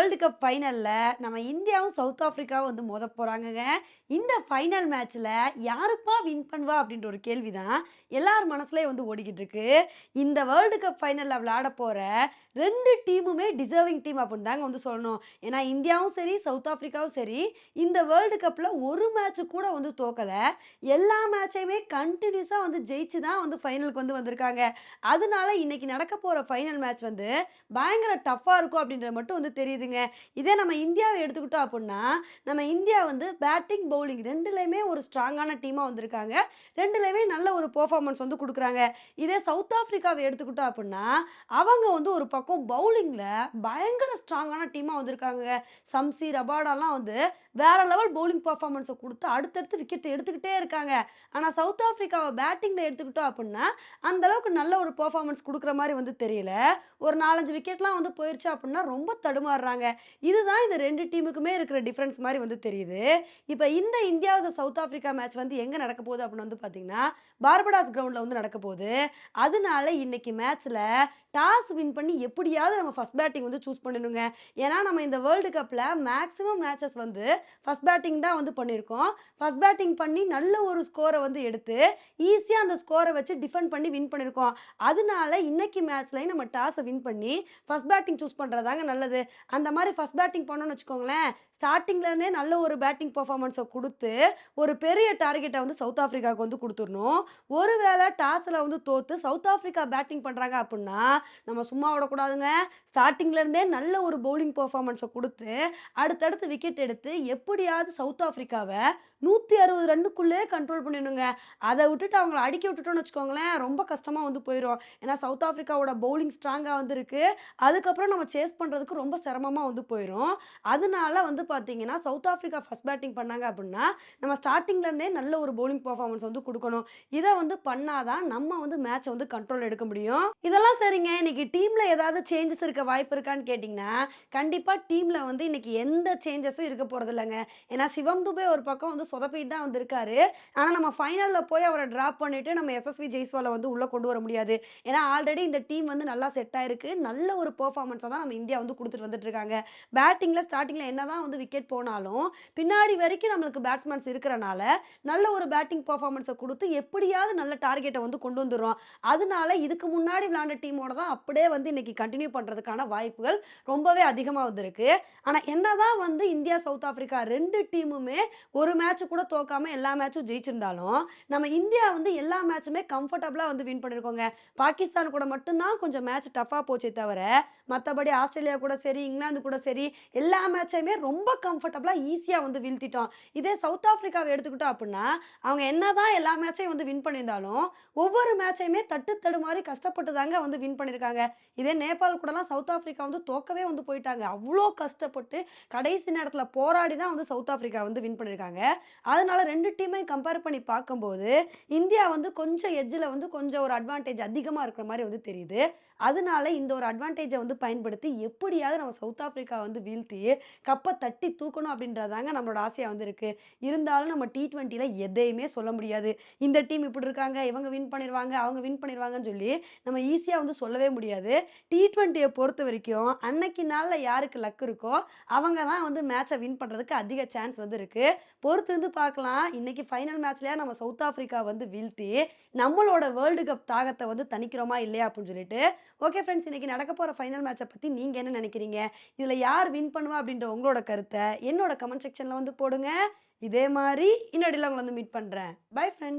World cup ஃபைனலில் நம்ம இந்தியாவும் south ஆஃப்ரிக்காவும் வந்து மோத போகிறாங்கங்க இந்த ஃபைனல் மேட்ச்சில் யாருப்பா வின் பண்ணுவா அப்படின்ற ஒரு கேள்வி தான் எல்லார் மனசுலேயும் வந்து ஓடிக்கிட்டு இருக்கு. இந்த வேர்ல்டு கப் ஃபைனலில் விளையாட போகிற ரெண்டு டீமுமே டிசர்விங் டீம் அப்படின்னு தாங்க வந்து சொல்லணும். ஏன்னா இந்தியாவும் சரி சவுத் ஆஃப்ரிக்காவும் சரி இந்த வேர்ல்டு கப்பில் ஒரு மேட்ச்சு கூட வந்து தோக்கலை. எல்லா மேட்சையுமே கண்டினியூஸாக வந்து ஜெயிச்சு தான் வந்து ஃபைனலுக்கு வந்து வந்திருக்காங்க. அதனால இன்னைக்கு நடக்க போகிற ஃபைனல் மேட்ச் வந்து பயங்கர டஃப்பாக இருக்கும் அப்படின்றது மட்டும் வந்து தெரியுதுங்க. இதே நம்ம இந்தியாவை எடுத்துக்கிட்டோம் அப்படின்னா நம்ம இந்தியா வந்து பேட்டிங் பவுலிங் ரெண்டுலேயுமே ஒரு ஸ்ட்ராங்கான டீமாக வந்திருக்காங்க. ரெண்டுலேயுமே நல்ல ஒரு பர்ஃபார்மன்ஸ் வந்து கொடுக்குறாங்க. இதே சவுத் ஆஃப்ரிக்காவை எடுத்துக்கிட்டோம் அப்படின்னா அவங்க வந்து ஒரு பக்கம் பவுலிங்கில் பயங்கர ஸ்ட்ராங்கான டீமாக வந்திருக்காங்க. சம்சி ரபாடாலாம் வந்து வேற லெவல் பவுலிங் பர்ஃபார்மன்ஸை கொடுத்து அடுத்தடுத்து விக்கெட் எடுத்துக்கிட்டே இருக்காங்க. ஆனால் சவுத் ஆஃப்ரிக்காவை பேட்டிங்கில் எடுத்துக்கிட்டோம் அப்படின்னா அந்தளவுக்கு நல்ல ஒரு பர்ஃபார்மன்ஸ் கொடுக்குற மாதிரி வந்து தெரியல. ஒரு நாலஞ்சு விக்கெட்லாம் வந்து போயிடுச்சு அப்படின்னா ரொம்ப தடுமாறுறாங்க. இதுதான் இந்த ரெண்டு டீமுக்குமே இருக்கிற டிஃப்ரென்ஸ் மாதிரி வந்து தெரியுது. இப்போ இந்த இந்தியா சவுத் ஆஃப்ரிக்கா மேட்ச் வந்து எங்கே நடக்க போகுது அப்படின்னு வந்து பார்த்தீங்கன்னா பார்படாஸ் கிரவுண்டில் வந்து நடக்க போகுது. அதனால இன்னைக்கு மேட்ச்சில் டாஸ் வின் பண்ணி எப்படியாவது நம்ம ஃபர்ஸ்ட் பேட்டிங் வந்து சூஸ் பண்ணணுங்க. ஏன்னா நம்ம இந்த வேர்ல்டு கப்பில் மேக்ஸிமம் மேட்சஸ் வந்து ஃபஸ்ட் பேட்டிங் தான் வந்து பண்ணியிருக்கோம் ஃபர்ஸ்ட் பேட்டிங் பண்ணி நல்ல ஒரு ஸ்கோரை வந்து எடுத்து ஈஸியாக அந்த ஸ்கோரை வச்சு டிஃபெண்ட் பண்ணி வின் பண்ணியிருக்கோம் அதனால இன்னைக்கு மேட்ச்லையும் நம்ம டாஸை வின் பண்ணி ஃபஸ்ட் பேட்டிங் சூஸ் பண்ணுறதாங்க நல்லது. அந்த மாதிரி ஃபஸ்ட் பேட்டிங் பண்ணோன்னு வச்சுக்கோங்களேன் ஸ்டார்டிங்லேருந்தே நல்ல ஒரு பேட்டிங் பர்ஃபார்மன்ஸை கொடுத்து ஒரு பெரிய டார்கெட்டை வந்து சவுத் ஆஃப்ரிக்காவுக்கு வந்து கொடுத்துடணும். ஒருவேளை டாஸில் வந்து தோற்று சவுத் ஆஃப்ரிக்கா பேட்டிங் பண்ணுறாங்க அப்படின்னா நம்ம சும்மா விடக்கூடாதுங்க. ஸ்டார்டிங்லேருந்தே நல்ல ஒரு பவுலிங் பர்ஃபார்மன்ஸை கொடுத்து அடுத்தடுத்து விக்கெட் எடுத்து எப்படியாவது சவுத் ஆஃப்ரிக்காவை நூற்றி அறுபது ரன்னுக்குள்ளே கண்ட்ரோல் பண்ணிடணுங்க. அதை விட்டுட்டு அவங்கள அடிக்க விட்டுட்டோம்னு வச்சுக்கோங்களேன் ரொம்ப கஷ்டமாக வந்து போயிடும் ஏன்னா சவுத் ஆஃப்ரிக்காவோட பவுலிங் ஸ்ட்ராங்காக வந்துருக்கு. அதுக்கப்புறம் நம்ம சேஸ் பண்ணுறதுக்கு ரொம்ப சிரமமாக வந்து போயிடும் அதனால வந்து பார்த்தீங்கன்னா சவுத் ஆஃப்ரிக்கா ஃபஸ்ட் பேட்டிங் பண்ணாங்க அப்படின்னா நம்ம ஸ்டார்டிங்லேருந்தே நல்ல ஒரு பவுலிங் பர்ஃபார்மன்ஸ் வந்து கொடுக்கணும். இதை வந்து பண்ணாதான் நம்ம வந்து மேட்சை வந்து கண்ட்ரோல் எடுக்க முடியும். இதெல்லாம் சரிங்க. இன்னைக்கு டீமில் ஏதாவது சேஞ்சஸ் இருக்க வாய்ப்பு இருக்கான்னு கேட்டிங்கன்னா கண்டிப்பாக டீமில் வந்து இன்னைக்கு எந்த சேஞ்சஸும் இருக்க போகிறது இல்லைங்க. ஏன்னா சிவம் துபே ஒரு பக்கம் வந்து சொதப்பிட்டு தான் வந்திருக்காரு. ஆனால் நம்ம ஃபைனலில் போய் அவரை ட்ராப் பண்ணிவிட்டு நம்ம எஸ்எஸ்வி ஜெய்ஸ்வாலை வந்து உள்ளே கொண்டு வர முடியாது. ஏன்னா ஆல்ரெடி இந்த டீம் வந்து நல்லா செட் ஆயிருக்கு. நல்ல ஒரு பெர்ஃபார்மன்ஸை தான் நம்ம இந்தியா வந்து கொடுத்துட்டு வந்துட்டு இருக்காங்க. பேட்டிங்கில் ஸ்டார்டிங்கில் என்ன தான் வந்து விக்கெட் போனாலும் பின்னாடி வரைக்கும் நம்மளுக்கு பேட்ஸ்மேன்ஸ் இருக்கிறனால நல்ல ஒரு பேட்டிங் பர்ஃபார்மன்ஸை கொடுத்து எப்படியாவது நல்ல டார்கெட்டை வந்து கொண்டு வந்துடுறோம். அதனால இதுக்கு முன்னாடி விளாண்ட டீமோட தான் அப்படியே வந்து இன்னைக்கு கண்டினியூ பண்ணுறதுக்கான வாய்ப்புகள் ரொம்பவே அதிகமாக வந்திருக்கு. ஆனால் என்னதான் வந்து இந்தியா சவுத் ஆஃப்ரிக்கா ரெண்டு டீமுமே ஒரு மேட்ச் கூட தோக்காம எல்லா மேட்சும் ஜெயிச்சிருந்தாலும் நம்ம இந்தியா வந்து எல்லா மேட்சுமே கம்ஃபர்டபுளாக வந்து வின் பண்ணியிருக்கோங்க பாகிஸ்தான் கூட மட்டும்தான் கொஞ்சம் மேட்ச் டஃப்பாக போச்சே தவிர மற்றபடி ஆஸ்திரேலியா கூட சரி இங்கிலாந்து கூட சரி எல்லா மேட்சையுமே ரொம்ப கம்ஃபர்டபுளாக ஈஸியாக வந்து வீழ்த்திட்டோம். இதே சவுத் ஆஃப்ரிக்காவை எடுத்துக்கிட்டோம் அப்படின்னா அவங்க என்னதான் எல்லா மேட்சையும் வந்து வின் பண்ணியிருந்தாலும் ஒவ்வொரு மேட்சையுமே தட்டு தடுமாறி கஷ்டப்பட்டு தாங்க வந்து வின் பண்ணியிருக்காங்க. இதே நேபாள் கூடலாம் சவுத் ஆஃப்ரிக்கா வந்து தோக்கவே வந்து போயிட்டாங்க. அவ்வளோ கஷ்டப்பட்டு கடைசி நேரத்தில் போராடி தான் வந்து சவுத் ஆஃப்ரிக்கா வந்து வின் பண்ணியிருக்காங்க. அதனால ரெண்டு டீமையும் கம்பேர் பண்ணி பார்க்கும்போது இந்தியா வந்து கொஞ்சம் எஜ்ஜில் வந்து கொஞ்சம் ஒரு அட்வான்டேஜ் அதிகமாக இருக்கிற மாதிரி வந்து தெரியுது. அதனால இந்த ஒரு அட்வான்டேஜை வந்து பயன்படுத்தி எப்படியாவது நம்ம சவுத் ஆஃப்ரிக்கா வந்து வீழ்த்தி கப்பை தட்டி தூக்கணும் அப்படின்றதாங்க நம்மளோட ஆசையாக வந்து இருந்தாலும் நம்ம டி ட்வெண்ட்டியில் எதையுமே சொல்ல முடியாது. இந்த டீம் இப்படி இருக்காங்க இவங்க வின் பண்ணிடுவாங்க அவங்க வின் பண்ணிடுவாங்கன்னு சொல்லி நம்ம ஈஸியாக வந்து சொல்லவே முடியாது. டி ட்வெண்ட்டியை பொறுத்த வரைக்கும் அன்னைக்கு நாளில் யாருக்கு லக் இருக்கோ அவங்க தான் வந்து மேட்சை வின் பண்ணுறதுக்கு அதிக சான்ஸ் வந்து இருக்குது பொறுத்து வந்து பார்க்கலாம். இன்னைக்கு ஃபைனல் மேட்ச்லேயே நம்ம சவுத் ஆஃப்ரிக்கா வந்து வீழ்த்தி நம்மளோட வேர்ல்டு கப் தாகத்தை வந்து தணிக்கிறோமா இல்லையா அப்படின்னு சொல்லிட்டு. ஓகே ஃப்ரெண்ட்ஸ் இன்னைக்கு நடக்க போகிற ஃபைனல் மேட்சை பற்றி நீங்கள் என்ன நினைக்கிறீங்க? இதில் யார் வின் பண்ணுவா அப்படின்ற உங்களோட கருத்தை என்னோட கமெண்ட் செக்ஷனில் வந்து போடுங்க. இதே மாதிரி இன்னொடியில் உங்களை வந்து மீட் பண்ணுறேன் பை ஃப்ரெண்ட்ஸ்